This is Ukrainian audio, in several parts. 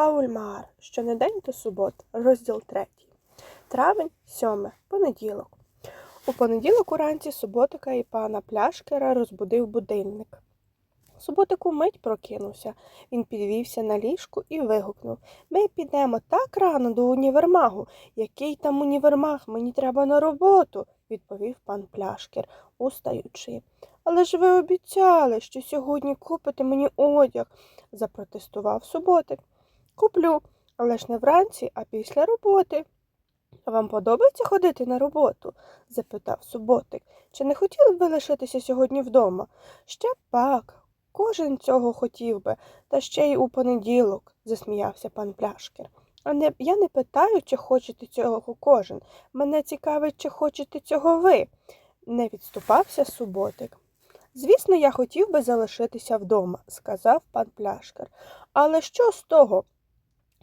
Пауль Маар. Щонедень до субот. Розділ 3. Травень, 7. Понеділок. У понеділок уранці суботика і пана Пляшкера розбудив будильник. Суботик умить прокинувся. Він підвівся на ліжку і вигукнув Ми підемо так рано до універмагу. Який там універмаг? Мені треба на роботу, відповів пан Пляшкер, устаючи. Але ж ви обіцяли, що сьогодні купите мені одяг, запротестував суботик. Куплю, але ж не вранці, а після роботи. Вам подобається ходити на роботу? запитав суботик. Чи не хотіли б ви лишитися сьогодні вдома? Ще пак. Кожен цього хотів би, та ще й у понеділок, засміявся пан Пляшкер. А не, я не питаю, чи хочете цього кожен. Мене цікавить, чи хочете цього ви, не відступався суботик. Звісно, я хотів би залишитися вдома, сказав пан Пляшкер. Але що з того?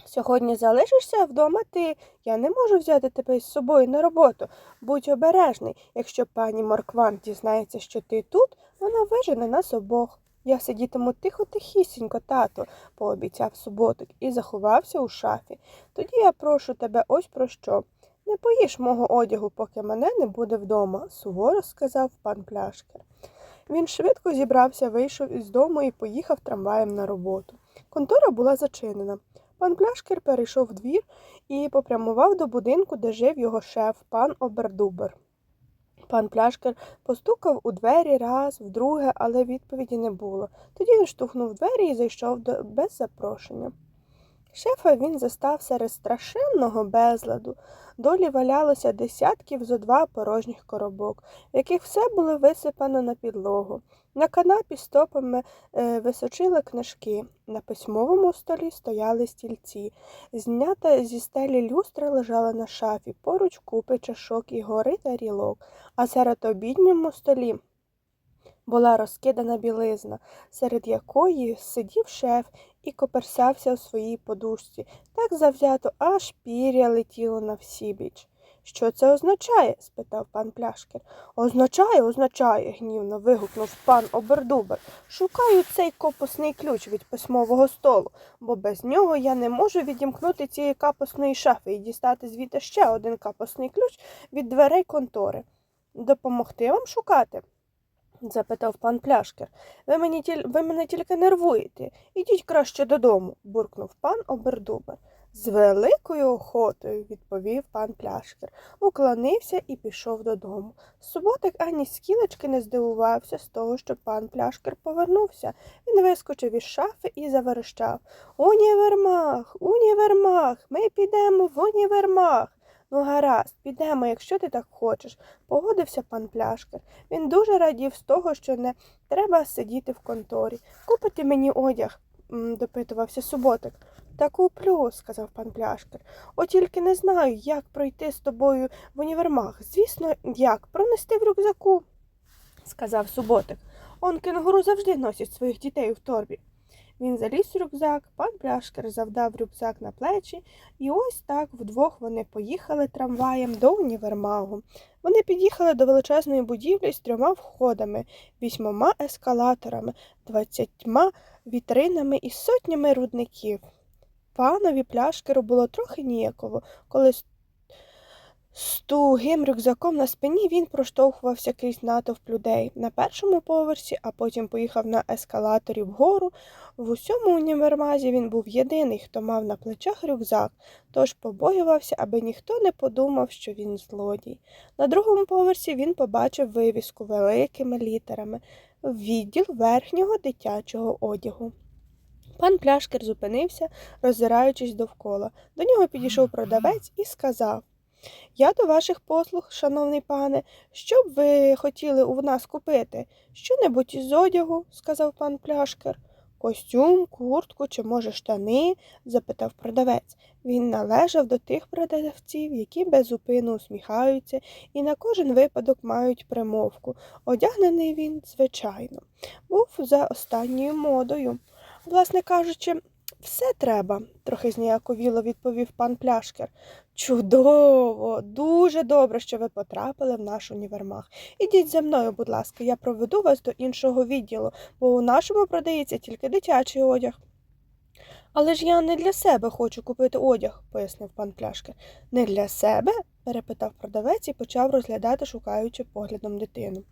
Сьогодні залишишся вдома ти. Я не можу взяти тебе з собою на роботу. Будь обережний. Якщо пані Моркван дізнається, що ти тут, вона вижене нас обох. Я сидітиму тихо-тихісінько, тато, пообіцяв суботик і заховався у шафі. Тоді я прошу тебе ось про що. Не поїж мого одягу, поки мене не буде вдома, суворо сказав пан Пляшкер. Він швидко зібрався, вийшов із дому і поїхав трамваєм на роботу. Контора була зачинена. Пан Пляшкер перейшов двір і попрямував до будинку, де жив його шеф, пан Обердубер. Пан Пляшкер постукав у двері раз, вдруге, але відповіді не було. Тоді він штовхнув двері і зайшов до... без запрошення. Шефа він застав серед страшенного безладу. Долі валялося десятків зо два порожніх коробок, в яких все було висипано на підлогу. На канапі стопами е, височили книжки, на письмовому столі стояли стільці. Знята зі стелі люстра лежала на шафі, поруч купи чашок і гори тарілок, а серед обідньому столі була розкидана білизна, серед якої сидів шеф і коперсався у своїй подушці, так завзято, аж пір'я летіло на всібіч. Що це означає? спитав пан Пляшкер. Означає, означає, гнівно вигукнув пан Обердубер. Шукаю цей копосний ключ від письмового столу, бо без нього я не можу відімкнути цієї капосної шафи і дістати звідти ще один капосний ключ від дверей контори. Допомогти вам шукати? Запитав пан Пляшкер. Ви, мені тіль... ви мене тільки нервуєте. Ідіть краще додому, буркнув пан Обердубер. З великою охотою, відповів пан Пляшкер, уклонився і пішов додому. Суботик ані скілечки не здивувався з того, що пан Пляшкер повернувся. Він вискочив із шафи і заверещав Універмаг, універмаг, ми підемо в універмаг. Ну, гаразд, підемо, якщо ти так хочеш, погодився пан Пляшкер. Він дуже радів з того, що не треба сидіти в конторі. Купити мені одяг, допитувався суботик. Та куплю, сказав пан Пляшкер. От тільки не знаю, як пройти з тобою в універмаг. Звісно, як пронести в рюкзаку, сказав суботик. Он кенгуру завжди носять своїх дітей в торбі. Він заліз у рюкзак, пан Пляшкер завдав рюкзак на плечі, і ось так вдвох вони поїхали трамваєм до універмагу. Вони під'їхали до величезної будівлі з трьома входами, вісьмома ескалаторами, двадцятьма вітринами і сотнями рудників. Панові пляшкеру було трохи ніяково, коли з тугим рюкзаком на спині він проштовхувався крізь натовп людей на першому поверсі, а потім поїхав на ескалаторі вгору. В усьому універмазі він був єдиний, хто мав на плечах рюкзак, тож побоювався, аби ніхто не подумав, що він злодій. На другому поверсі він побачив вивіску великими літерами відділ верхнього дитячого одягу. Пан Пляшкер зупинився, роззираючись довкола. До нього підійшов продавець і сказав Я до ваших послуг, шановний пане, що б ви хотіли у нас купити? Що-небудь із одягу, сказав пан Пляшкер. Костюм, куртку чи, може, штани? запитав продавець. Він належав до тих продавців, які безупину усміхаються і на кожен випадок мають примовку. Одягнений він, звичайно, був за останньою модою. Власне кажучи, все треба, трохи зніяковіло відповів пан Пляшкер. Чудово, дуже добре, що ви потрапили в наш універмаг. Ідіть за мною, будь ласка, я проведу вас до іншого відділу, бо у нашому продається тільки дитячий одяг. Але ж я не для себе хочу купити одяг, пояснив пан Пляшкер. Не для себе? перепитав продавець і почав розглядати, шукаючи поглядом дитину.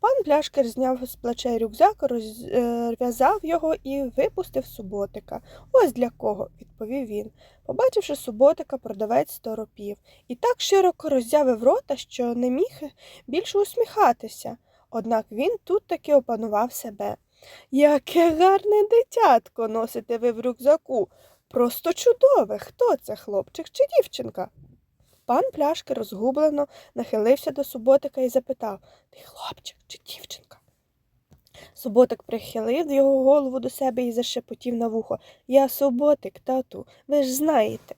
Пан Пляшкер зняв з плечей рюкзак, розв'язав його і випустив суботика. Ось для кого, відповів він. Побачивши суботика, продавець торопів і так широко роззявив рота, що не міг більше усміхатися. Однак він тут таки опанував себе. Яке гарне дитятко носите ви в рюкзаку. Просто чудове. Хто це, хлопчик чи дівчинка? Пан пляшки розгублено нахилився до суботика і запитав Ти хлопчик чи дівчинка? Суботик прихилив його голову до себе і зашепотів на вухо Я суботик, тату, ви ж знаєте.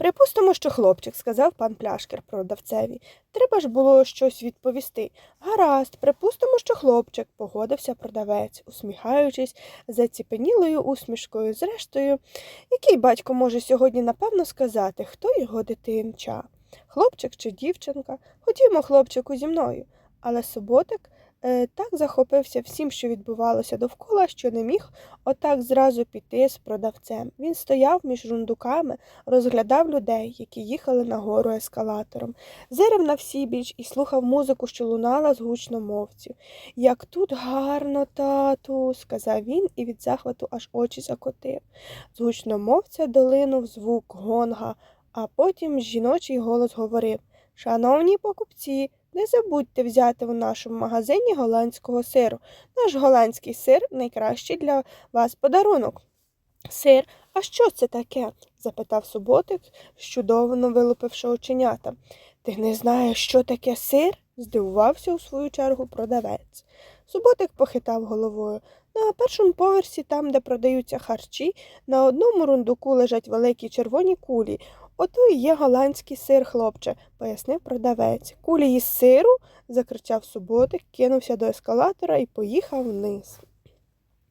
Припустимо, що хлопчик, сказав пан пляшкер продавцеві. Треба ж було щось відповісти. Гаразд, припустимо, що хлопчик, погодився продавець, усміхаючись заціпенілою усмішкою. Зрештою, який батько може сьогодні напевно сказати, хто його дитинча? Хлопчик чи дівчинка? Ходімо, хлопчику, зі мною. Але суботик так захопився всім, що відбувалося довкола, що не міг отак зразу піти з продавцем. Він стояв між рундуками, розглядав людей, які їхали нагору ескалатором, зирив на всібіч і слухав музику, що лунала з гучномовців. Як тут гарно, тату, сказав він і від захвату аж очі закотив. З гучномовця долинув звук гонга, а потім жіночий голос говорив Шановні покупці, не забудьте взяти в нашому магазині голландського сиру. Наш голландський сир найкращий для вас подарунок. Сир, а що це таке? запитав суботик, щудовно вилупивши оченята. Ти не знаєш, що таке сир? здивувався у свою чергу продавець. Суботик похитав головою. На першому поверсі, там, де продаються харчі, на одному рундуку лежать великі червоні кулі. Ото і є голландський сир, хлопче, пояснив продавець. Кулі із сиру? закричав суботик, кинувся до ескалатора і поїхав вниз.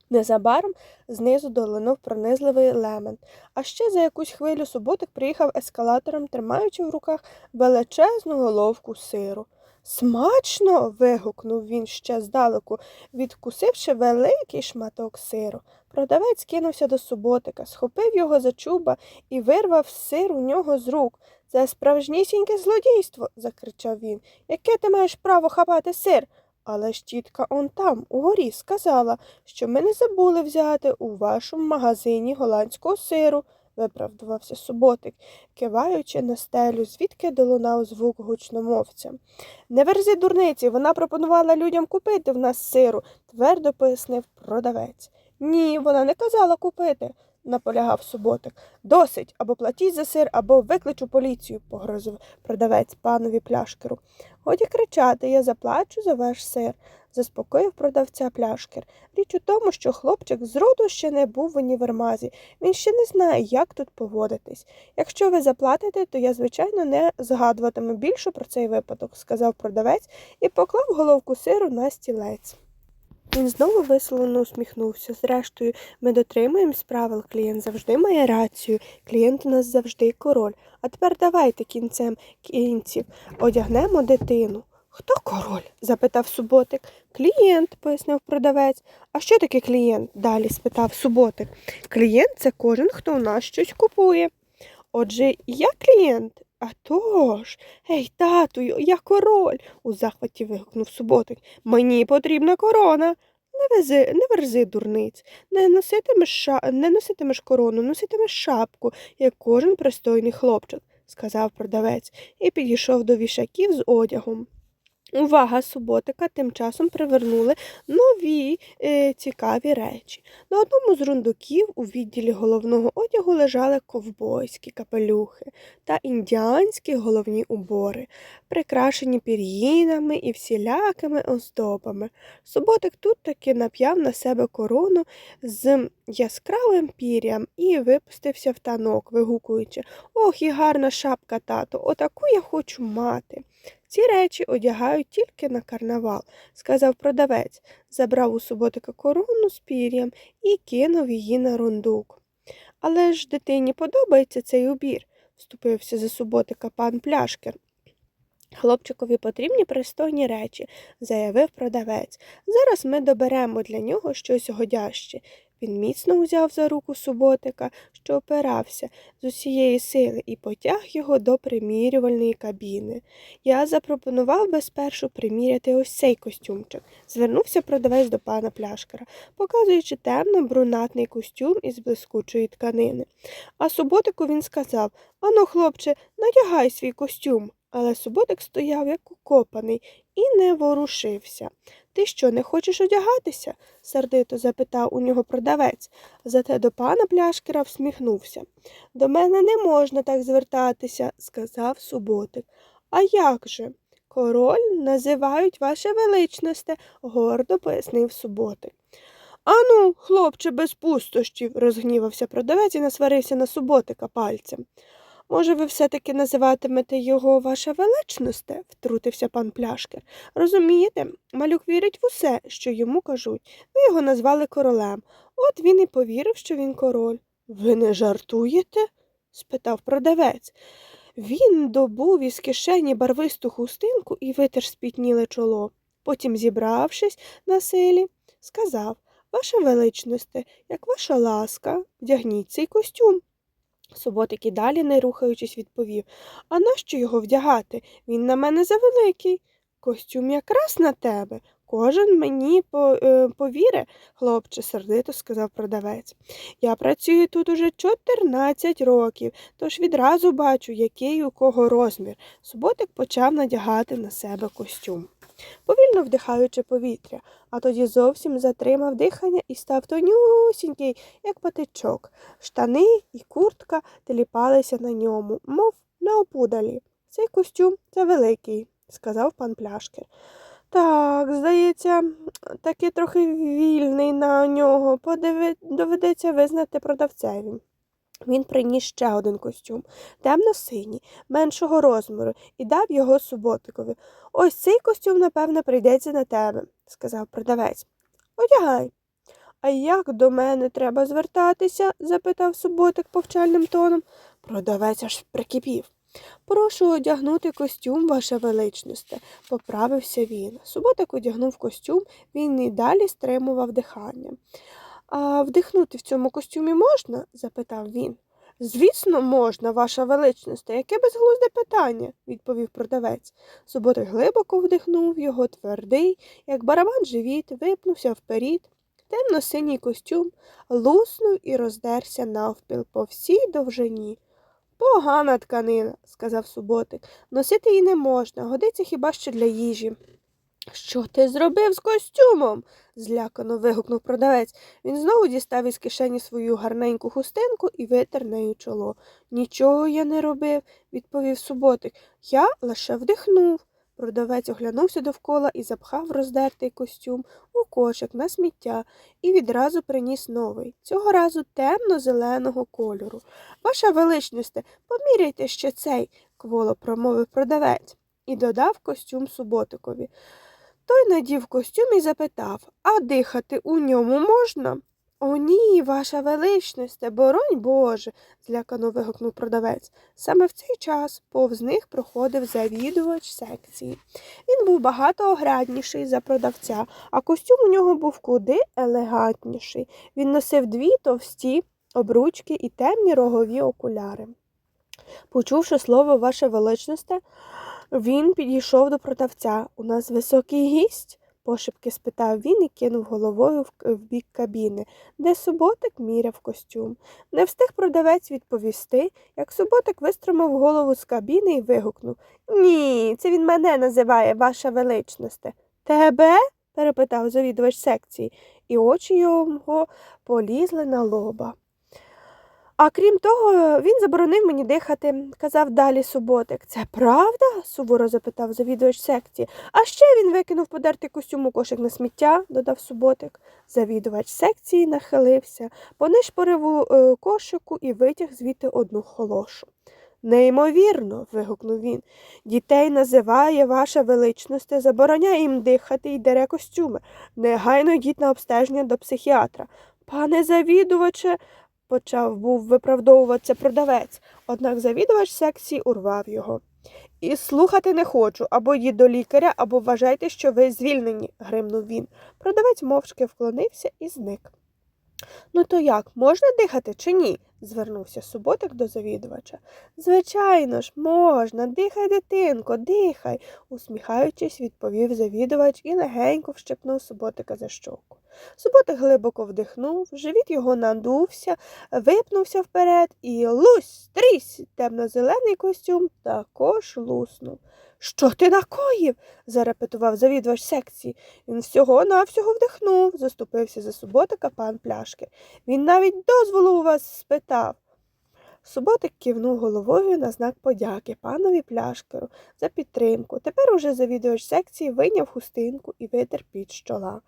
Незабаром знизу долинув пронизливий лемент, а ще за якусь хвилю суботик приїхав ескалатором, тримаючи в руках величезну головку сиру. Смачно. вигукнув він ще здалеку, відкусивши великий шматок сиру. Продавець кинувся до суботика, схопив його за чуба і вирвав сир у нього з рук. Це справжнісіньке злодійство, закричав він. Яке ти маєш право хапати сир? Але ж тітка он там, угорі, сказала, що ми не забули взяти у вашому магазині голландського сиру, виправдувався суботик, киваючи на стелю, звідки долунав звук гучномовця. Не верзи дурниці, вона пропонувала людям купити в нас сиру, твердо пояснив продавець. Ні, вона не казала купити, наполягав суботик. Досить або платіть за сир, або викличу поліцію, погрозив продавець панові пляшкеру. Годі кричати, я заплачу за ваш сир, заспокоїв продавця пляшкер. Річ у тому, що хлопчик зроду ще не був в універмазі. Він ще не знає, як тут поводитись. Якщо ви заплатите, то я, звичайно, не згадуватиму більше про цей випадок, сказав продавець і поклав головку сиру на стілець. Він знову весело усміхнувся. Зрештою, ми дотримуємось правил. Клієнт завжди має рацію. Клієнт у нас завжди король. А тепер давайте кінцем кінців одягнемо дитину. Хто король? запитав суботик. Клієнт, пояснив продавець. А що таке клієнт? далі спитав суботик. Клієнт це кожен, хто у нас щось купує. Отже, я клієнт. А тож, Ей, тату, я король, у захваті вигукнув суботик. Мені потрібна корона. Не вези, не верзи, дурниць, не носитимеш ша... не носитимеш корону, носитимеш шапку, як кожен пристойний хлопчик, сказав продавець і підійшов до вішаків з одягом. Увага суботика тим часом привернули нові е, цікаві речі. На одному з рундуків у відділі головного одягу лежали ковбойські капелюхи та індіанські головні убори, прикрашені пір'їнами і всілякими оздобами. Суботик тут таки нап'яв на себе корону з яскравим пір'ям і випустився в танок, вигукуючи Ох, і гарна шапка, тато, отаку я хочу мати. Ці речі одягають тільки на карнавал, сказав продавець, забрав у суботика корону з пір'ям і кинув її на рундук. Але ж дитині подобається цей убір, вступився за суботика пан пляшкер. Хлопчикові потрібні пристойні речі, заявив продавець. Зараз ми доберемо для нього щось годяще. Він міцно узяв за руку суботика, що опирався з усієї сили, і потяг його до примірювальної кабіни. Я запропонував би спершу приміряти ось цей костюмчик. Звернувся продавець до пана пляшкара, показуючи темно брунатний костюм із блискучої тканини. А суботику він сказав Ану, хлопче, надягай свій костюм. Але суботик стояв як укопаний і не ворушився. Ти що, не хочеш одягатися? сердито запитав у нього продавець. Зате до пана пляшкера всміхнувся. До мене не можна так звертатися, сказав суботик. А як же? Король називають ваше величносте, гордо пояснив суботик. Ану, хлопче, без пустощів, розгнівався продавець і насварився на суботика пальцем. Може, ви все-таки називатимете його ваше величносте, втрутився пан пляшкер. Розумієте, малюк вірить в усе, що йому кажуть. Ви його назвали королем. От він і повірив, що він король. Ви не жартуєте? спитав продавець. Він добув із кишені барвисту хустинку і витер спітніле чоло. Потім, зібравшись на силі, сказав Ваша величносте, як ваша ласка, вдягніть цей костюм. Суботик і далі, не рухаючись, відповів А нащо його вдягати? Він на мене завеликий. Костюм якраз на тебе. Кожен мені е, повіре, хлопче, сердито сказав продавець. Я працюю тут уже 14 років, тож відразу бачу, який у кого розмір. Суботик почав надягати на себе костюм. Повільно вдихаючи повітря, а тоді зовсім затримав дихання і став тонюсінький, як патичок. Штани і куртка теліпалися на ньому, мов на опудалі. Цей костюм завеликий, сказав пан пляшкер. Так, здається, таки трохи вільний на нього. Подиви... Доведеться визнати продавцеві. Він приніс ще один костюм, темно-синій, меншого розміру, і дав його суботикові. Ось цей костюм, напевне, прийдеться на тебе, сказав продавець. Одягай. А як до мене треба звертатися? запитав суботик повчальним тоном. Продавець аж прикипів. Прошу одягнути костюм, ваша величносте, поправився він. Суботик одягнув костюм, він і далі стримував дихання. А вдихнути в цьому костюмі можна? запитав він. Звісно, можна, ваша величність, яке безглузде питання, відповів продавець. Суботик глибоко вдихнув його твердий, як барабан живіт, випнувся вперід. Темно-синій костюм луснув і роздерся навпіл по всій довжині. Погана тканина, сказав суботик. Носити її не можна, годиться хіба що для їжі. Що ти зробив з костюмом? злякано вигукнув продавець. Він знову дістав із кишені свою гарненьку хустинку і витер нею чоло. Нічого я не робив, відповів суботик. Я лише вдихнув. Продавець оглянувся довкола і запхав роздертий костюм у кошик на сміття і відразу приніс новий, цього разу темно-зеленого кольору. Ваша величність, поміряйте ще цей, кволо промовив продавець і додав костюм суботикові. Той надів костюм і запитав А дихати у ньому можна? О, ні, ваша величність, боронь Боже, злякано вигукнув продавець. Саме в цей час повз них проходив завідувач секції. Він був багато огрядніший за продавця, а костюм у нього був куди елегантніший. Він носив дві товсті обручки і темні рогові окуляри. Почувши слово ваше величність, він підійшов до продавця. У нас високий гість? пошепки спитав він і кинув головою в, бік кабіни, де суботик міряв костюм. Не встиг продавець відповісти, як суботик вистромив голову з кабіни і вигукнув Ні, це він мене називає, ваша величність. Тебе? перепитав завідувач секції, і очі його полізли на лоба. А крім того, він заборонив мені дихати, казав далі суботик. Це правда? суворо запитав завідувач секції. А ще він викинув подертий костюм у кошик на сміття, додав суботик. Завідувач секції нахилився, понишпорив у е, кошику і витяг звідти одну холошу. Неймовірно. вигукнув він. Дітей називає ваша величність, забороняє їм дихати і дере костюми. Негайно йдіть на обстеження до психіатра. Пане завідуваче, почав був виправдовуватися продавець, однак завідувач секції урвав його. І слухати не хочу, або їдь до лікаря, або вважайте, що ви звільнені, гримнув він. Продавець мовчки вклонився і зник. Ну то як, можна дихати чи ні? звернувся суботик до завідувача. Звичайно ж, можна, дихай, дитинко, дихай, усміхаючись, відповів завідувач і легенько вщепнув суботика за щоку. Суботик глибоко вдихнув, живіт його надувся, випнувся вперед і лусь, трісь, темно-зелений костюм також луснув. Що ти накоїв? зарепетував завідувач секції. Він всього навсього вдихнув, заступився за суботика пан пляшки. Він навіть дозволу у вас спитав. Суботик кивнув головою на знак подяки панові пляшкеру за підтримку. Тепер уже завідувач секції вийняв хустинку і витер під з чола.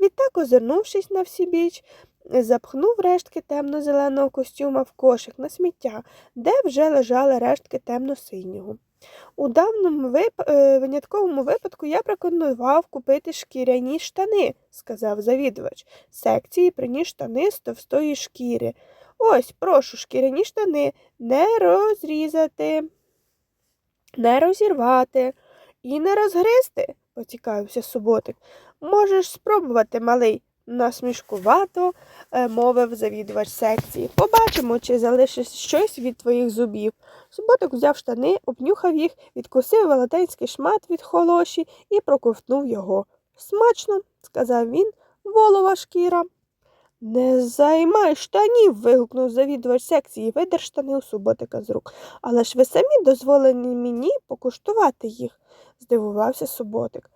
Відтак, озирнувшись на всі біч, запхнув рештки темно-зеленого костюма в кошик на сміття, де вже лежали рештки темно-синього. У давному вип... е, винятковому випадку я пропонував купити шкіряні штани, сказав завідувач. Секції приніс штани з товстої шкіри. Ось, прошу, шкіряні штани не розрізати, не розірвати і не розгризти, поцікавився суботик. Можеш спробувати, малий, насмішкувато е, мовив завідувач секції. Побачимо, чи залишиш щось від твоїх зубів. Суботик взяв штани, обнюхав їх, відкусив велетенський шмат від холоші і проковтнув його. Смачно, сказав він, волова шкіра. Не займай штанів. вигукнув завідувач секції, видер штани у суботика з рук. Але ж ви самі дозволені мені покуштувати їх, здивувався суботик.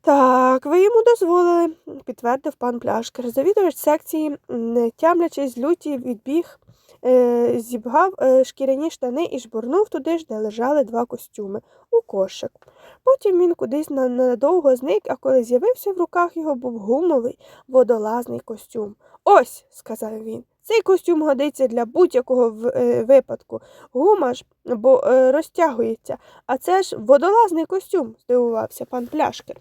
Так, ви йому дозволили, підтвердив пан пляшкер. Завідувач секції, не тямлячись люті, відбіг, зібгав е, шкіряні штани і жбурнув туди ж, де лежали два костюми, у кошик. Потім він кудись на- надовго зник, а коли з'явився в руках його був гумовий водолазний костюм. Ось, сказав він. Цей костюм годиться для будь-якого е, випадку. Гума ж бо е, розтягується, а це ж водолазний костюм, здивувався пан пляшкер.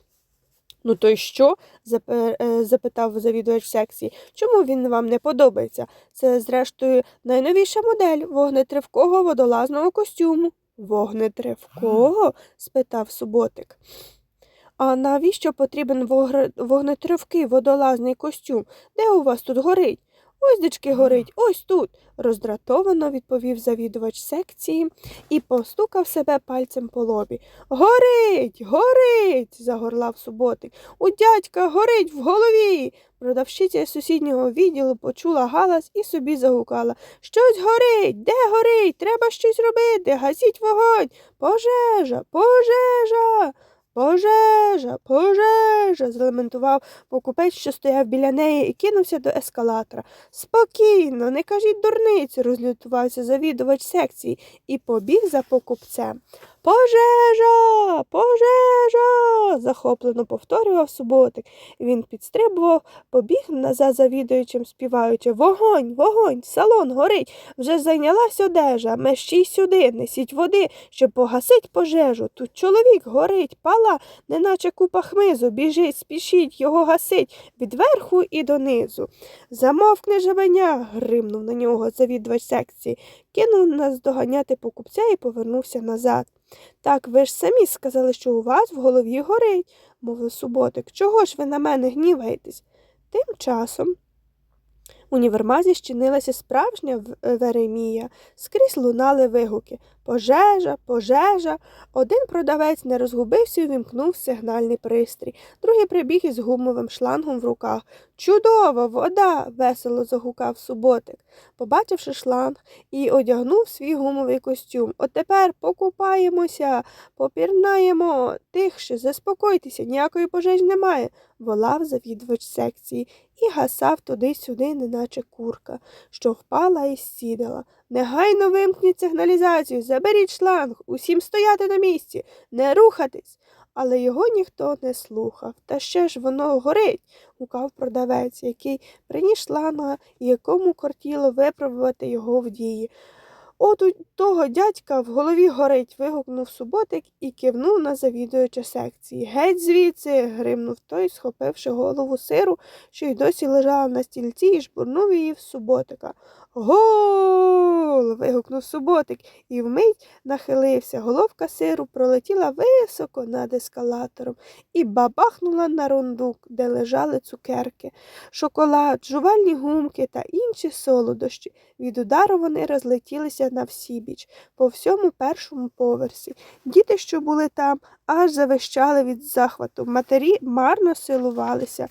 Ну то й що? е, запитав завідувач секції. Чому він вам не подобається? Це, зрештою, найновіша модель вогнетривкого водолазного костюму. Вогнетривкого? спитав суботик. А навіщо потрібен вогнетривкий водолазний костюм? Де у вас тут горить? Ось дечки горить, ось тут, роздратовано відповів завідувач секції і постукав себе пальцем по лобі. Горить, горить, загорлав суботик. У дядька горить в голові. Продавщиця сусіднього відділу почула галас і собі загукала. Щось горить, де горить? Треба щось робити. Гасіть вогонь. Пожежа, пожежа. Пожежа, пожежа. залементував покупець, що стояв біля неї, і кинувся до ескалатора. Спокійно, не кажіть дурниці, розлютувався завідувач секції і побіг за покупцем. Пожежа, пожежа. захоплено повторював суботик. Він підстрибував, побіг на- за завідуючим, співаючи Вогонь, вогонь, салон горить, вже зайнялась одежа, мещій сюди, несіть води, щоб погасить пожежу. Тут чоловік горить, пала, неначе купа хмизу, біжить, спішіть, його гасить від верху і донизу. Замовкни жабеня, гримнув на нього завідувач секції, кинув наздоганяти покупця і повернувся назад. Так, ви ж самі сказали, що у вас в голові горить, мовив суботик. Чого ж ви на мене гніваєтесь? Тим часом у універмазі щинилася справжня Веремія. Скрізь лунали вигуки Пожежа, пожежа. Один продавець не розгубився і вімкнув сигнальний пристрій. Другий прибіг із гумовим шлангом в руках. Чудово, вода. весело загукав суботик, побачивши шланг і одягнув свій гумовий костюм. От тепер покупаємося, попірнаємо. Тихше, заспокойтеся, ніякої пожежі немає, волав завідувач секції і гасав туди-сюди, неначе курка, що впала і сідала. Негайно вимкніть сигналізацію, заберіть шланг, усім стояти на місці, не рухатись. Але його ніхто не слухав. Та ще ж воно горить, гукав продавець, який приніс шланга якому кортіло випробувати його в дії. От у того дядька в голові горить, вигукнув суботик і кивнув на завідуюча секції. Геть звідси. гримнув той, схопивши голову сиру, що й досі лежала на стільці, і жбурнув її в суботика. Гол. вигукнув суботик і вмить нахилився. Головка сиру пролетіла високо над ескалатором і бабахнула на рундук, де лежали цукерки, шоколад, жувальні гумки та інші солодощі. Від удару вони розлетілися на всібіч по всьому першому поверсі. Діти, що були там, аж завищали від захвату. Матері марно силувалися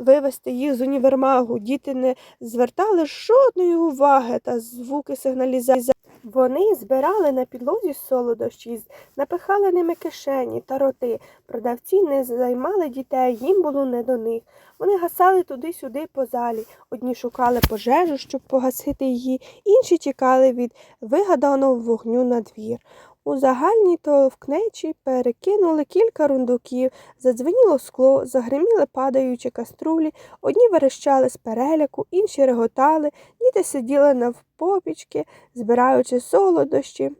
вивести їх з універмагу. Діти не звертали жодної уваги та звуки сигналізації. Вони збирали на підлозі солодощі, напихали ними кишені та роти. Продавці не займали дітей, їм було не до них. Вони гасали туди-сюди по залі. Одні шукали пожежу, щоб погасити її, інші тікали від вигаданого вогню на двір. У загальній товкнечі перекинули кілька рундуків, задзвеніло скло, загриміли падаючі каструлі, одні верещали з переляку, інші реготали, діти сиділи навпопічки, збираючи солодощі.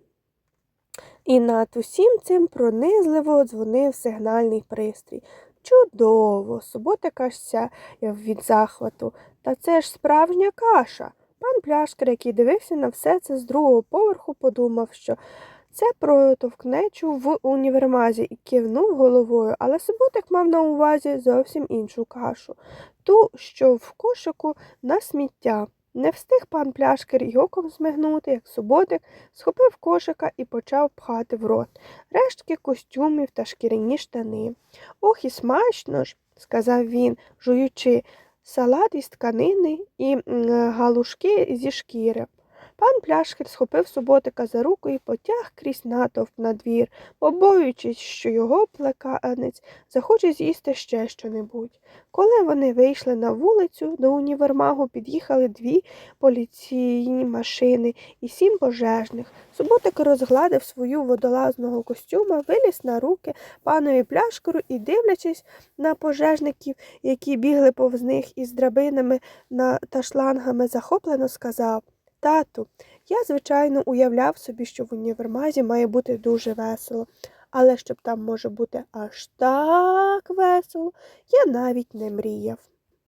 І над усім цим пронизливо дзвонив сигнальний пристрій. Чудово! Суботика ж сяяв від захвату. Та це ж справжня каша. Пан пляшкар, який дивився на все це з другого поверху, подумав, що це про товкнечу в універмазі і кивнув головою, але суботик мав на увазі зовсім іншу кашу, ту, що в кошику на сміття. Не встиг пан пляшкар й оком змигнути, як суботик схопив кошика і почав пхати в рот рештки костюмів та шкіряні штани. Ох, і смачно ж, сказав він, жуючи салат із тканини і галушки зі шкіри. Пан пляшкер схопив суботика за руку і потяг крізь натовп на двір, побоюючись, що його плеканець захоче з'їсти ще щонебудь. Коли вони вийшли на вулицю, до універмагу під'їхали дві поліційні машини і сім пожежних. Суботик розгладив свою водолазного костюма, виліз на руки панові пляшкеру і, дивлячись на пожежників, які бігли повз них із драбинами та шлангами, захоплено сказав Тату, я, звичайно, уявляв собі, що в універмазі має бути дуже весело, але щоб там може бути аж так весело, я навіть не мріяв.